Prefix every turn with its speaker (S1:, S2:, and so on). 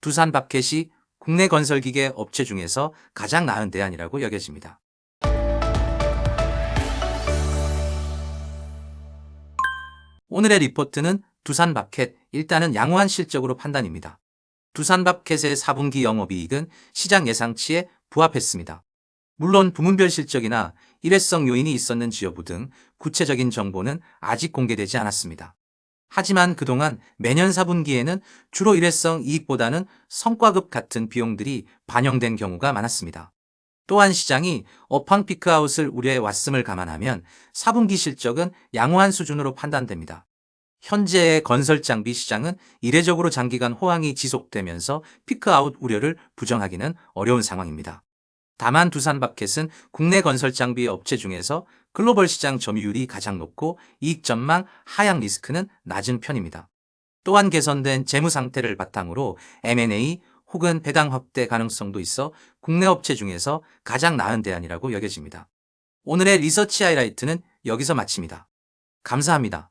S1: 두산 밥켓이 국내 건설기계 업체 중에서 가장 나은 대안이라고 여겨집니다. 오늘의 리포트는 두산 밥켓 일단은 양호한 실적으로 판단입니다. 두산 밥켓의 4분기 영업이익은 시장 예상치에 부합했습니다. 물론 부문별 실적이나 일회성 요인이 있었는지 여부 등 구체적인 정보는 아직 공개되지 않았습니다. 하지만 그동안 매년 4분기에는 주로 일회성 이익보다는 성과급 같은 비용들이 반영된 경우가 많았습니다. 또한 시장이 업황 피크아웃을 우려해 왔음을 감안하면 4분기 실적은 양호한 수준으로 판단됩니다. 현재의 건설 장비 시장은 이례적으로 장기간 호황이 지속되면서 피크아웃 우려를 부정하기는 어려운 상황입니다. 다만 두산바켓은 국내 건설 장비 업체 중에서 글로벌 시장 점유율이 가장 높고 이익 전망 하향 리스크는 낮은 편입니다. 또한 개선된 재무 상태를 바탕으로 M&A 혹은 배당 확대 가능성도 있어 국내 업체 중에서 가장 나은 대안이라고 여겨집니다. 오늘의 리서치 하이라이트는 여기서 마칩니다. 감사합니다.